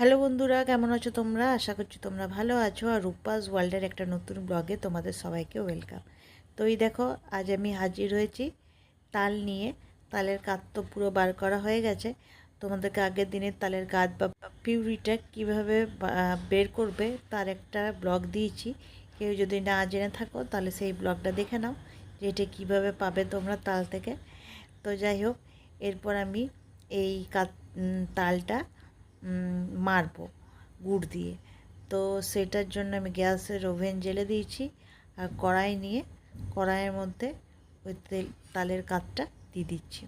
Hello বন্ধুরা, কেমন আছো তোমরা? আশা করছি তোমরা ভালো আছো। আর রূপাস ওয়ার্ল্ডের একটা নতুন ব্লগে তোমাদের সবাইকে ওয়েলকাম। তো এই দেখো, আজ আমি হাজির হয়েছি তাল নিয়ে। তালের কাত তো পুরো বার করা হয়ে গেছে। তোমাদেরকে আগের দিনের তালের গাছ বা পিউরিটা কীভাবে বের করবে তার একটা ব্লগ দিয়েছি। কেউ যদি না জেনে থাকো, তাহলে সেই ব্লগটা দেখে নাও যে এটা কীভাবে পাবে তোমরা তাল থেকে। তো যাই হোক, এরপর আমি এই কাত তালটা মারবো গুড় দিয়ে। তো সেটার জন্য আমি গ্যাসের ওভেন জেলে দিয়েছি আর কড়াই নিয়ে কড়াইয়ের মধ্যে ওই তেল, তালের কাতটা দিয়ে দিচ্ছি।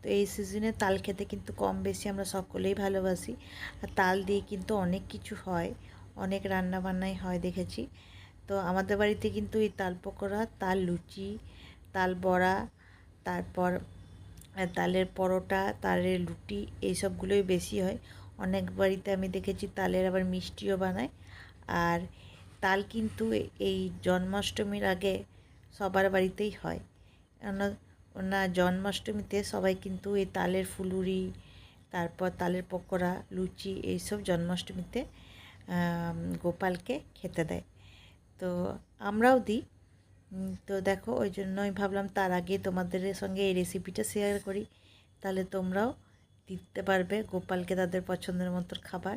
তো এই সিজনে তাল খেতে কিন্তু কম বেশি আমরা সকলেই ভালোবাসি। আর তাল দিয়ে কিন্তু অনেক কিছু হয়, অনেক রান্না বান্নাই হয় দেখেছি। তো আমাদের বাড়িতে কিন্তু এই তাল পকোড়া, তাল লুচি, তাল বড়া, তারপর তালের পরোটা, তালের লুটি এইসবগুলোই বেশি হয়। অনেক বাড়িতে আমি দেখেছি তালের আবার মিষ্টিও বানায়। আর তাল কিন্তু এই জন্মাষ্টমীর আগে সবার বাড়িতেই হয়। না, জন্মাষ্টমীতে সবাই কিন্তু এই তালের ফুলুরি, তারপর তালের পকোড়া, লুচি এইসব জন্মাষ্টমীতে গোপালকে খেতে দেয়। তো আমরাও দিই। তো দেখো, ওই জন্যই ভাবলাম তার আগে তোমাদের সঙ্গে এই রেসিপিটা শেয়ার করি। তাহলে তোমরাও দিতে পারবে গোপালকে তাদের পছন্দের মতো খাবার।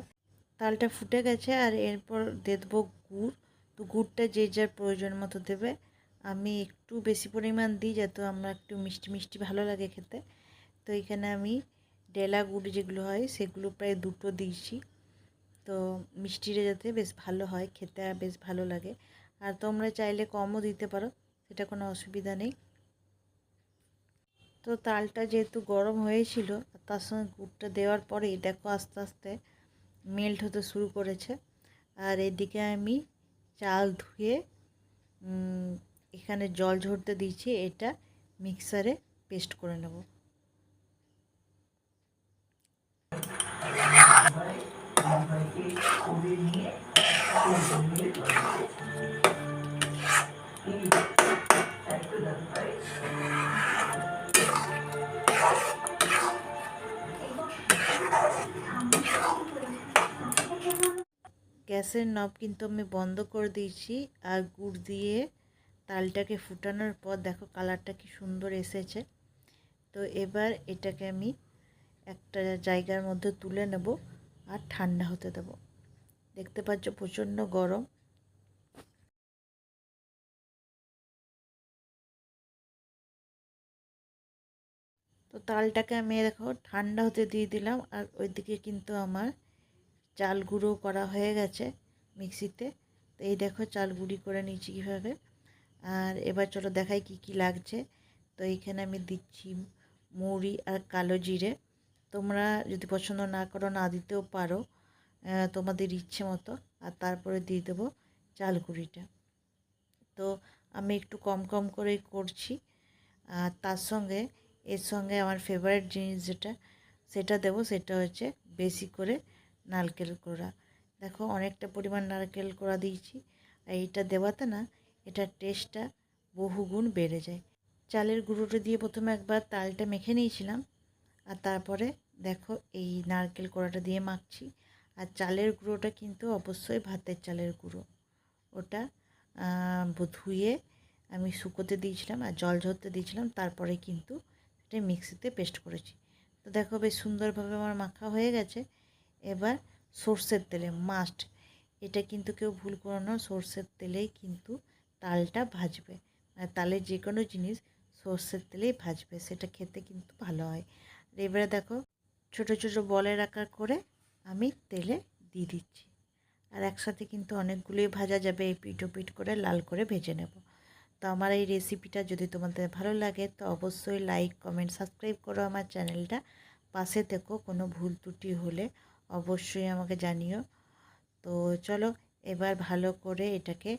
তালটা ফুটে গেছে আর এরপর দিয়ে দেবো গুড়। তো গুড়টা যে যার প্রয়োজন মতো দেবে। আমি একটু বেশি পরিমাণ দিই যাতে আমরা একটু মিষ্টি মিষ্টি ভালো লাগে খেতে। তো এখানে আমি ডেলা গুড় যেগুলো হয় সেগুলো প্রায় দুটো দিয়েছি। তো মিষ্টিটা যাতে বেশ ভালো হয়, খেতে বেশ ভালো লাগে। আর তোমরা চাইলে কমও দিতে পারো, সেটা কোনো অসুবিধা নেই। তো তালটা যেহেতু গরম হয়েছিল, তার সঙ্গে গুড়টা দেওয়ার পরেই দেখো আস্তে আস্তে মেল্ট হতে শুরু করেছে। আর এদিকে আমি চাল ধুয়ে এখানে জল ঝরতে দিয়েছি, এটা মিক্সারে পেস্ট করে নেব। গ্যাসের নব কিন্তু আমি বন্ধ করে দিয়েছি আর গুড় দিয়ে তালটাকে ফুটানোর পর দেখো কালারটা কি সুন্দর এসেছে। তো এবার এটাকে আমি একটা জায়গার মধ্যে তুলে নেব আর ঠান্ডা হতে দেব। দেখতে পাচ্ছ প্রচণ্ড গরম। তো তালটাকে আমি দেখো ঠান্ডা হতে দিয়ে দিলাম আর ওইদিকে কিন্তু আমার চাল গুঁড়ো করা হয়ে গেছে মিক্সিতে। তো এই দেখো চাল গুঁড়ি করে নিয়েছি কীভাবে। আর এবার চলো দেখাই কি কি লাগছে। তো এইখানে আমি দিচ্ছি মুড়ি আর কালো জিরে। তোমরা যদি পছন্দ না করো না দিতেও পারো তোমাদের ইচ্ছে মতো। আর তারপরে দিয়ে দেবো চাল গুঁড়িটা তো আমি একটু কম কম করেই করছি। আর তার সঙ্গে, এর সঙ্গে আমার ফেভারিট জিনিস যেটা, সেটা দেবো, সেটা হচ্ছে বেশি করে নারকেল কোড়া। দেখো, অনেকটা পরিমাণ নারকেল কোড়া দিয়েছি। আর এইটা দেওয়াতে না, এটার টেস্টটা বহুগুণ বেড়ে যায়। চালের গুঁড়োটা দিয়ে প্রথমে একবার তালটা মেখে নিয়েছিলাম। আর তারপরে দেখো, এই নারকেল কোড়াটা দিয়ে মাখছি। আর চালের গুঁড়োটা কিন্তু অবশ্যই ভাতের চালের গুঁড়ো। ওটা ধুয়ে আমি শুকোতে দিয়েছিলাম আর জল ঝরতে দিয়েছিলাম। তারপরে কিন্তু এটা মিক্সিতে পেস্ট করেছি। তো দেখো, বেশ সুন্দরভাবে আমার মাখা হয়ে গেছে। এবার সর্ষের তেলে মাস্ট এটা কিন্তু কেউ ভুল করো না, সর্ষের তেলেই কিন্তু তালটা ভাজবে। মানে তালের যে কোনো জিনিস সর্ষের তেলেই ভাজবে, সেটা খেতে কিন্তু ভালো হয়। আর এবারে দেখো, ছোট ছোট বলের আকার করে আমি তেলে দিয়ে দিচ্ছি। আর একসাথে কিন্তু অনেকগুলোই ভাজা যাবে, এই পিঠো পিঠ করে লাল করে ভেজে নেব। তো আমার এই রেসিপিটা যদি তোমাদের ভালো লাগে, তো অবশ্যই লাইক কমেন্ট সাবস্ক্রাইব করো আমার চ্যানেলটা পাশে থেকো কোনো ভুল ত্রুটি হলে অবশ্যই আমাকে জানিও। তো চলো এবার ভালো করে এটাকে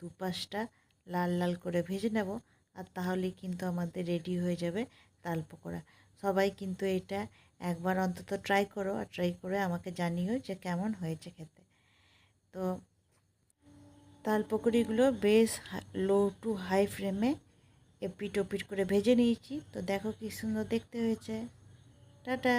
দুপাশটা লাল লাল করে ভেজে নেব আর তাহলেই কিন্তু আমাদের রেডি হয়ে যাবে তাল পকোড়া। সবাই কিন্তু এটা একবার অন্তত ট্রাই করো আর ট্রাই করে আমাকে জানিও যে কেমন হয়েছে খেতে। তো তাল পকোড়িগুলো বেশ লো টু হাই ফ্লেমে এপিট ওপিট করে ভেজে নিয়েছি। তো দেখো কি সুন্দর দেখতে হয়েছে। টাটা!